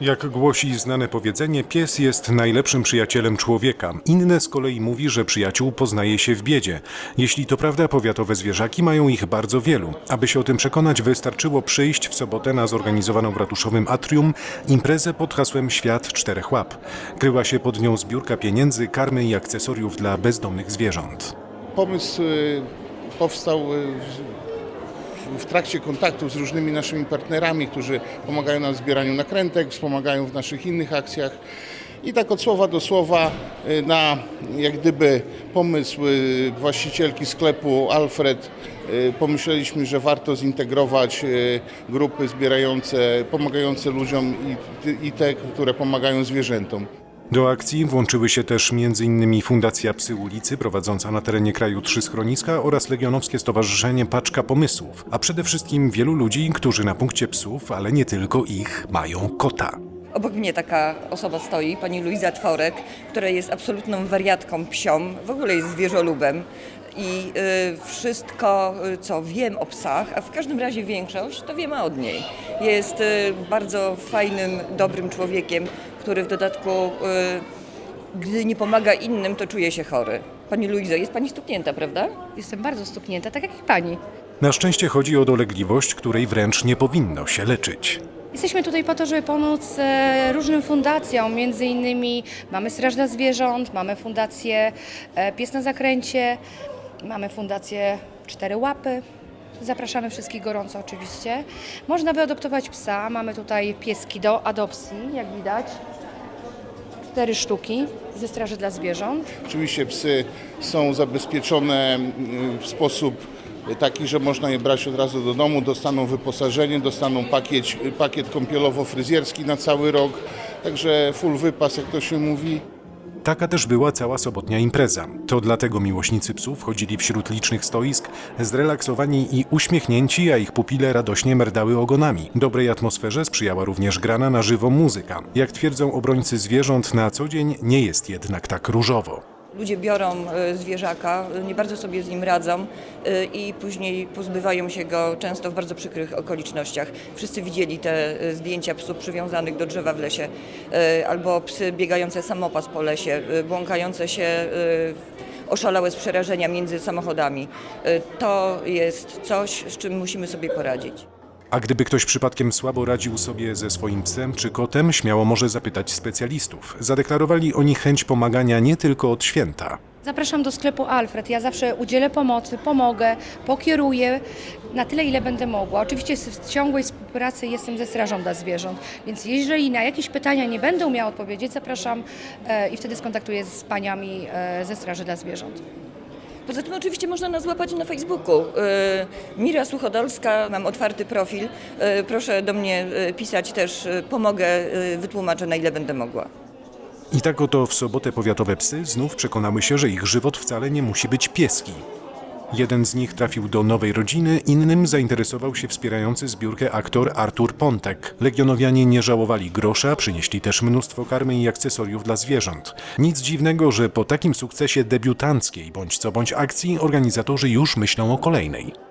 Jak głosi znane powiedzenie, pies jest najlepszym przyjacielem człowieka. Inne z kolei mówi, że przyjaciół poznaje się w biedzie. Jeśli to prawda, powiatowe zwierzaki mają ich bardzo wielu. Aby się o tym przekonać, wystarczyło przyjść w sobotę na zorganizowaną w ratuszowym atrium imprezę pod hasłem Świat Czterech Łap. Kryła się pod nią zbiórka pieniędzy, karmy i akcesoriów dla bezdomnych zwierząt. Pomysł y, powstał y, w- trakcie kontaktów z różnymi naszymi partnerami, którzy pomagają nam w zbieraniu nakrętek, wspomagają w naszych innych akcjach. I tak od słowa do słowa y, na jak gdyby pomysł y, właścicielki sklepu Alfred y, pomyśleliśmy, że warto zintegrować grupy zbierające, pomagające ludziom i te, które pomagają zwierzętom. Do akcji włączyły się też m.in. Fundacja Psy Ulicy prowadząca na terenie kraju trzy schroniska oraz Legionowskie Stowarzyszenie Paczka Pomysłów, a przede wszystkim wielu ludzi, którzy na punkcie psów, ale nie tylko ich, mają kota. Obok mnie taka osoba stoi, pani Luiza Tworek, która jest absolutną wariatką psią, w ogóle jest zwierzolubem. I y, wszystko, y, co wiem o psach, a w każdym razie większość, to wiemy od niej. Jest y, bardzo fajnym, dobrym człowiekiem, który w dodatku, gdy nie pomaga innym, to czuje się chory. Pani Luiza, jest pani stuknięta, prawda? Jestem bardzo stuknięta, tak jak i pani. Na szczęście chodzi o dolegliwość, której wręcz nie powinno się leczyć. Jesteśmy tutaj po to, żeby pomóc e, różnym fundacjom, między innymi mamy Straż dla Zwierząt, mamy fundację e, Pies na Zakręcie, mamy fundację Cztery Łapy. Zapraszamy wszystkich gorąco oczywiście. Można wyadoptować psa, mamy tutaj pieski do adopcji, jak widać. Cztery sztuki ze Straży dla Zwierząt. Oczywiście psy są zabezpieczone mm, w sposób taki, że można je brać od razu do domu, dostaną wyposażenie, dostaną pakiet, pakiet kąpielowo-fryzjerski na cały rok, także full wypas, jak to się mówi. Taka też była cała sobotnia impreza. To dlatego miłośnicy psów chodzili wśród licznych stoisk, zrelaksowani i uśmiechnięci, a ich pupile radośnie merdały ogonami. Dobrej atmosferze sprzyjała również grana na żywo muzyka. Jak twierdzą obrońcy zwierząt, na co dzień nie jest jednak tak różowo. Ludzie biorą y, zwierzaka, y, nie bardzo sobie z nim radzą y, i później pozbywają się go często w bardzo przykrych okolicznościach. Wszyscy widzieli te zdjęcia psów przywiązanych do drzewa w lesie albo psy biegające samopas po lesie, błąkające się oszalałe z przerażenia między samochodami. To jest coś, z czym musimy sobie poradzić. A gdyby ktoś przypadkiem słabo radził sobie ze swoim psem czy kotem, śmiało może zapytać specjalistów. Zadeklarowali oni chęć pomagania nie tylko od święta. Zapraszam do sklepu Alfred. Ja zawsze udzielę pomocy, pomogę, pokieruję na tyle, ile będę mogła. Oczywiście w ciągłej współpracy jestem ze Strażą dla Zwierząt, więc jeżeli na jakieś pytania nie będę umiała odpowiedzieć, zapraszam e, i wtedy skontaktuję z paniami e, ze Straży dla Zwierząt. Poza tym oczywiście można nas złapać na Facebooku. Y, Mira Suchodolska, mam otwarty profil. Y, Proszę do mnie y, pisać też, pomogę, wytłumaczę na ile będę mogła. I tak oto w sobotę powiatowe psy znów przekonały się, że ich żywot wcale nie musi być pieski. Jeden z nich trafił do nowej rodziny, innym zainteresował się wspierający zbiórkę aktor Artur Pontek. Legionowianie nie żałowali grosza, przynieśli też mnóstwo karmy i akcesoriów dla zwierząt. Nic dziwnego, że po takim sukcesie debiutanckiej bądź co bądź akcji organizatorzy już myślą o kolejnej.